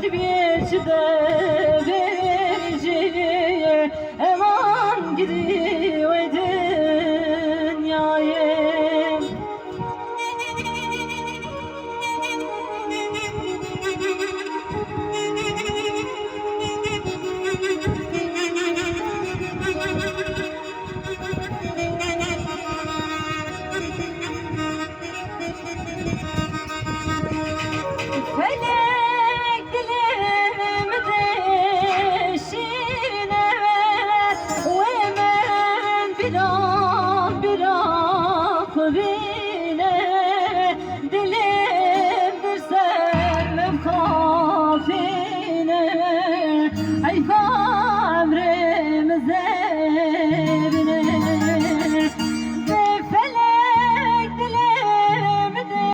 de bile dilim sevmem kal.